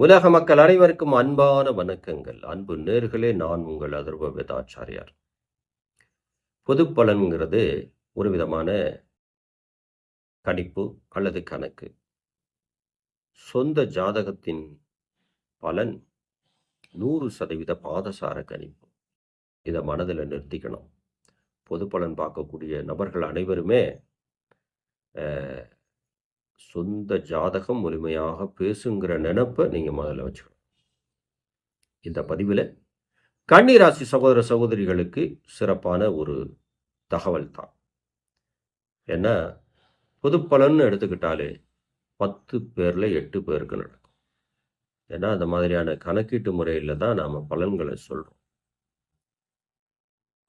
உலக மக்கள் அனைவருக்கும் அன்பான வணக்கங்கள். அன்பு நேர்களே நான் உங்கள் அதர்வ வேதாச்சாரியார். பொது பலன்கிறது ஒரு விதமான கணிப்பு அல்லது கணக்கு. சொந்த ஜாதகத்தின் பலன் நூறு சதவீத பாதசார கணிப்பு. இதை மனதில் நிறுத்திக்கணும். பொது பலன் பார்க்கக்கூடிய நபர்கள் அனைவருமே சொந்த ஜாதகம் முழுமையாக பேசுங்கிற நினப்பை நீங்கள் முதல்ல வச்சுக்கணும். இந்த பதிவில் கன்னிராசி சகோதர சகோதரிகளுக்கு சிறப்பான ஒரு தகவல் தான். ஏன்னா பொது எடுத்துக்கிட்டாலே பத்து பேரில் எட்டு பேருக்கு நடக்கும். ஏன்னா அந்த மாதிரியான கணக்கீட்டு முறையில் தான் நாம் பலன்களை சொல்கிறோம்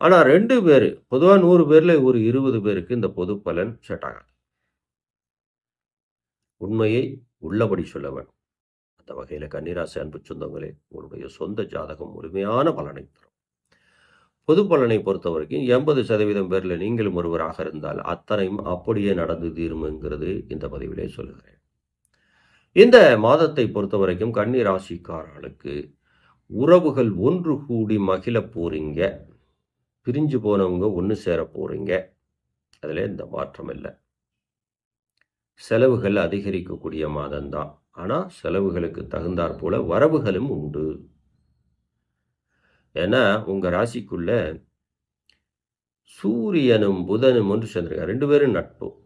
ஆனால் ரெண்டு பேர் பொதுவாக நூறு பேரில் ஒரு இருபது பேருக்கு இந்த பொது பலன் செட் ஆகாது. உண்மையை உள்ளபடி சொல்ல வேண்டும். அந்த வகையில் கன்னிராசி அன்பு சொந்தங்களே உங்களுடைய சொந்த ஜாதகம் முழுமையான பலனை தரும். பொது பலனை பொறுத்த வரைக்கும் எண்பது சதவீதம் பேரில் நீங்களும் ஒருவராக இருந்தால் அத்தனையும் அப்படியே நடந்து தீருமுங்கிறது இந்த பதிவிலே சொல்லுகிறேன். இந்த மாதத்தை பொறுத்த வரைக்கும் கன்னி ராசிக்காரர்களுக்கு உறவுகள் ஒன்று கூடி மகிழ போறீங்க. பிரிஞ்சு போனவங்க ஒன்று சேர போறீங்க. அதில் இந்த மாற்றம் இல்லை. செலவுகள் அதிகரிக்கக்கூடிய மாதம்தான். ஆனால் செலவுகளுக்கு தகுந்தாற் போல வரவுகளும் உண்டு. ஏன்னா உங்கள் ராசிக்குள்ள சூரியனும் புதனும் ஒன்று சேர்ந்திருக்காங்க. ரெண்டு பேரும் நட்பு.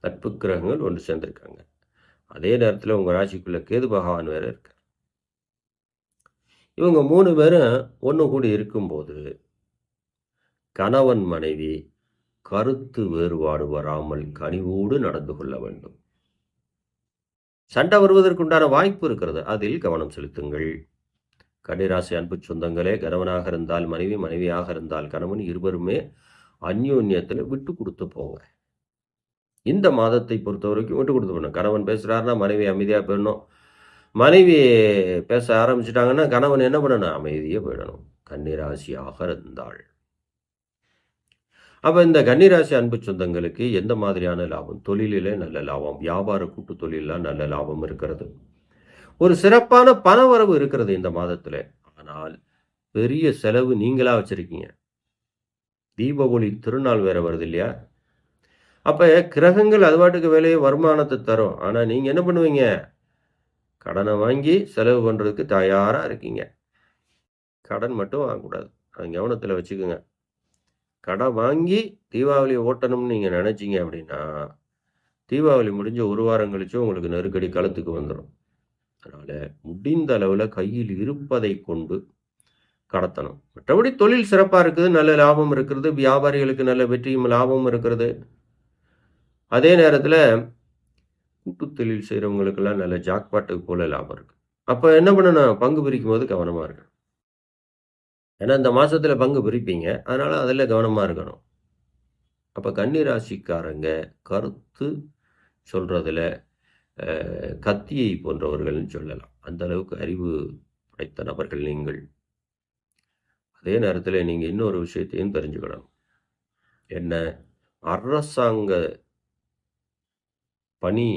நட்பு கிரகங்கள் ஒன்று சேர்ந்திருக்காங்க. அதே நேரத்தில் உங்கள் ராசிக்குள்ள கேது பகவான் வேற இருக்கார். இவங்க மூணு பேரும் ஒன்று கூடி இருக்கும்போது கணவன் மனைவி கருத்து வேறுபாடு வராமல் கனிவோடு நடந்து கொள்ள வேண்டும். சண்டை வருவதற்குண்டான வாய்ப்பு இருக்கிறது. அதில் கவனம் செலுத்துங்கள். கன்னிராசி அன்பு சொந்தங்களே கணவனாக இருந்தால் மனைவி மனைவியாக இருந்தால் கணவன் இருவருமே அந்யோன்யத்தில் விட்டு கொடுத்து போங்க. இந்த மாதத்தை பொறுத்த வரைக்கும் விட்டு கொடுத்து போகணும். கணவன் பேசுகிறாருன்னா மனைவி அமைதியாக போயிடணும். மனைவி பேச ஆரம்பிச்சிட்டாங்கன்னா கணவன் என்ன பண்ணணும்? அமைதியாக போயிடணும். கன்னிராசியாக இருந்தாள் அப்போ இந்த கன்னிராசி அன்பு சொந்தங்களுக்கு எந்த மாதிரியான லாபம்? தொழிலிலே நல்ல லாபம் வியாபார கூட்டு தொழிலெலாம் நல்ல லாபம் இருக்கிறது. ஒரு சிறப்பான பணவரவு இருக்கிறது இந்த மாதத்தில். ஆனால் பெரிய செலவு நீங்களாக வச்சுருக்கீங்க. தீபாவளி திருநாள் வேற வருது இல்லையா? அப்போ கிரகங்கள் அது பாட்டுக்கு வேலையை வருமானத்தை தரும். ஆனால் நீங்கள் என்ன பண்ணுவீங்க? கடனை வாங்கி செலவு பண்ணுறதுக்கு தயாராக இருக்கீங்க. கடன் மட்டும் வாங்கக்கூடாது. அது கவனத்தில் வச்சுக்கோங்க. கடன் வாங்கி தீபாவளி ஓட்டணும்னு நீங்கள் நினச்சிங்க அப்படின்னா தீபாவளி முடிஞ்ச ஒரு வாரம் கழிச்சு உங்களுக்கு நெருக்கடி களத்துக்கு வந்துடும் அதனால் முடிந்த அளவில் கையில் இருப்பதை கொண்டு கடத்தணும். மற்றபடி தொழில் சிறப்பாக இருக்குது நல்ல லாபம் இருக்கிறது வியாபாரிகளுக்கு நல்ல வெற்றியும் லாபமும் இருக்கிறது. அதே நேரத்தில் கூட்டு தொழில் செய்கிறவங்களுக்கெல்லாம் நல்ல ஜாக்பாட்டுக்கு போல லாபம் இருக்குது அப்போ என்ன பண்ணணும்? பங்கு பிரிக்கும் போது கவனமாக இருக்கணும். ஏன்னா இந்த மாதத்தில் பங்கு பிரிப்பீங்க. அதனால் அதில் கவனமாக இருக்கணும். அப்போ கன்னிராசிக்காரங்க கருத்து சொல்கிறதுல கத்தியை போன்றவர்கள்னு சொல்லலாம். அந்த அளவுக்கு அறிவு படைத்த நபர்கள் நீங்கள். அதே நேரத்தில் நீங்கள் இன்னொரு விஷயத்தையும் தெரிஞ்சுக்கணும். என்ன? அரசாங்க பணி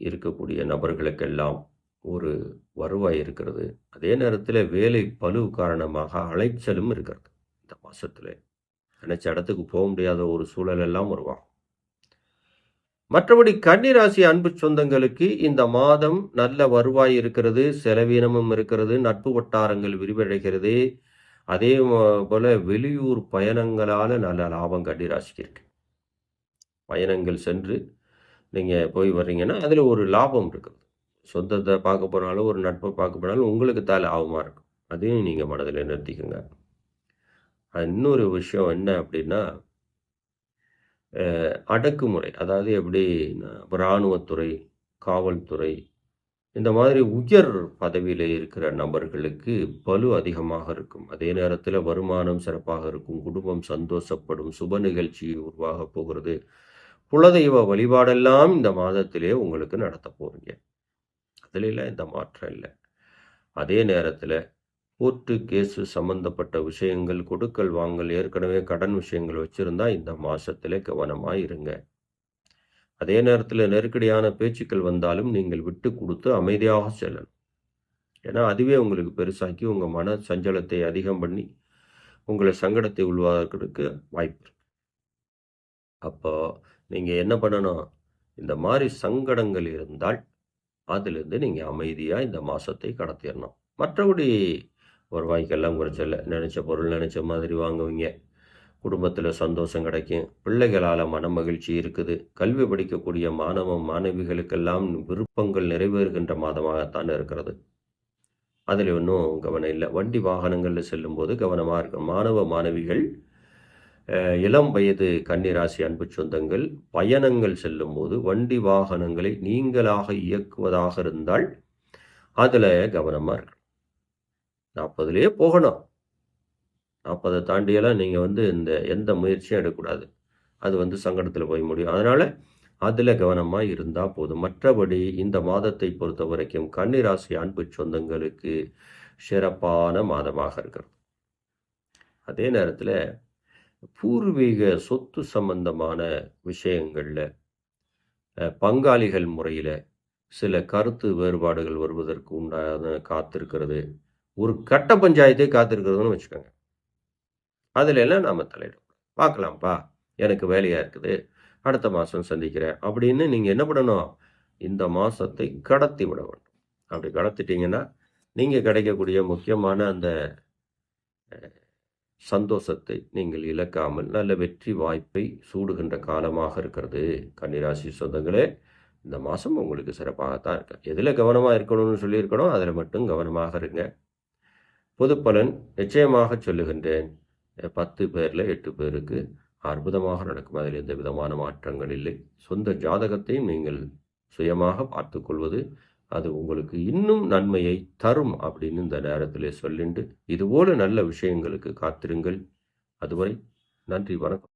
இருக்கக்கூடிய நபர்களுக்கெல்லாம் ஒரு வருவாய் இருக்கிறது. அதே நேரத்தில் வேலை பழு காரணமாக அலைச்சலும் இருக்கிறது. இந்த மாதத்தில் நினச்ச இடத்துக்கு போக முடியாத ஒரு சூழல் எல்லாம் உருவாகும். மற்றபடி கன்னிராசி அன்பு சொந்தங்களுக்கு இந்த மாதம் நல்ல வருவாய் இருக்கிறது செலவீனமும் இருக்கிறது நட்பு வட்டாரங்கள் விரிவடைகிறது. அதே போல் போல வெளியூர் பயணங்களால் நல்ல லாபம் கன்னிராசிக்கு இருக்கு. பயணங்கள் சென்று நீங்கள் போய் வர்றீங்கன்னா அதில் ஒரு லாபம் இருக்குது. சொந்தத்தை பார்க்க போனாலும் ஒரு நட்பை பார்க்க போனாலும் உங்களுக்கு தான் லாபமாக இருக்கும். அதையும் நீங்கள் மனதில் நிறுத்திக்கோங்க. இன்னொரு விஷயம் என்ன அப்படின்னா அடக்குமுறை. அதாவது எப்படி இராணுவத்துறை காவல்துறை இந்த மாதிரி உயர் பதவியில் இருக்கிற நபர்களுக்கு பலு அதிகமாக இருக்கும். அதே நேரத்தில் வருமானம் சிறப்பாக இருக்கும். குடும்பம் சந்தோஷப்படும். சுப நிகழ்ச்சி உருவாக போகிறது. குலதெய்வ வழிபாடெல்லாம் இந்த மாதத்திலே உங்களுக்கு நடத்த போகிறீங்க அதுல இந்த மாற்றம் இல்லை. அதே நேரத்தில் கோர்ட்டு கேஸு சம்பந்தப்பட்ட விஷயங்கள் கொடுக்கல் வாங்கல் ஏற்கனவே கடன் விஷயங்கள் வச்சுருந்தா இந்த மாதத்தில் கவனமாக இருங்க. அதே நேரத்தில் நெருக்கடியான பேச்சுக்கள் வந்தாலும் நீங்கள் விட்டு கொடுத்து அமைதியாக செல்லணும். ஏன்னா அதுவே உங்களுக்கு பெருசாக்கி உங்கள் மன சஞ்சலத்தை அதிகம் பண்ணி உங்களை சங்கடத்தை உள்வாக்கிறதுக்கு வாய்ப்பு இருக்கு. அப்போ நீங்கள் என்ன பண்ணணும்? இந்த மாதிரி சங்கடங்கள் இருந்தால் அதிலிருந்து நீங்கள் அமைதியாக இந்த மாதத்தை கடத்திடணும் மற்றபடி வருவாய்க்கெல்லாம் குறைச்சல நினச்ச பொருள் நினச்ச மாதிரி வாங்குவீங்க. குடும்பத்தில் சந்தோஷம் கிடைக்கும். பிள்ளைகளால் மன மகிழ்ச்சி இருக்குது. கல்வி படிக்கக்கூடிய மாணவ மாணவிகளுக்கெல்லாம் விருப்பங்கள் நிறைவேறுகின்ற மாதமாகத்தான் இருக்கிறது. அதில் ஒன்றும் கவனம் இல்லை. வண்டி வாகனங்களில் செல்லும்போது கவனமாக இருக்கும் மாணவ மாணவிகள் இளம் வயது கன்னிராசி அன்பு சொந்தங்கள் பயணங்கள் செல்லும்போது வண்டி வாகனங்களை நீங்களாக இயக்குவதாக இருந்தால் அதில் கவனமாக இருக்கணும் நாற்பதுலேயே போகணும். நாற்பதை தாண்டியெல்லாம் நீங்கள் வந்து இந்த எந்த முயற்சியும் எடுக்கக்கூடாது. அது வந்து சங்கடத்தில் போய் முடியும். அதனால் அதில் கவனமாக இருந்தால் போதும். மற்றபடி இந்த மாதத்தை பொறுத்த வரைக்கும் கன்னிராசி அன்பு சொந்தங்களுக்கு சிறப்பான மாதமாக இருக்கிறது. அதே நேரத்தில் பூர்வீக சொத்து சம்பந்தமான விஷயங்களில் பங்காளிகள் முறையில் சில கருத்து வேறுபாடுகள் வருவதற்கு உண்டான காத்திருக்கிறது. ஒரு கட்ட பஞ்சாயத்தே காத்திருக்கிறதுன்னு வச்சுக்கோங்க. அதில் எல்லாம் நாம் தலையிடும் பார்க்கலாம்ப்பா எனக்கு வேலையாக இருக்குது. அடுத்த மாதம் சந்திக்கிறேன் அப்படின்னு நீங்கள் என்ன பண்ணணும்? இந்த மாதத்தை கடத்தி விட வேண்டும். அப்படி கடத்திட்டீங்கன்னா நீங்கள் கிடைக்கக்கூடிய முக்கியமான அந்த சந்தோஷத்தை நீங்கள் இழக்காமல் நல்ல வெற்றி வாய்ப்பை சூடுகின்ற காலமாக இருக்கிறது. கன்னிராசி சொந்தங்களே இந்த மாதம் உங்களுக்கு சிறப்பாகத்தான் இருக்கு. எதில் கவனமாக இருக்கணும்னு சொல்லியிருக்கணும் அதில் மட்டும் கவனமாக இருங்க. பொது பலன் நிச்சயமாக சொல்லுகின்றேன். பத்து பேரில் எட்டு பேருக்கு அற்புதமாக நடக்கும். அதில் எந்த விதமான மாற்றங்கள் இல்லை. சொந்த ஜாதகத்தையும் நீங்கள் சுயமாக பார்த்துக்கொள்வது அது உங்களுக்கு இன்னும் நன்மையை தரும் அப்படின்னு இந்த நேரத்தில் சொல்லிண்டு இதுபோல நல்ல விஷயங்களுக்கு காத்திருங்கள். அதுவரை நன்றி வணக்கம்.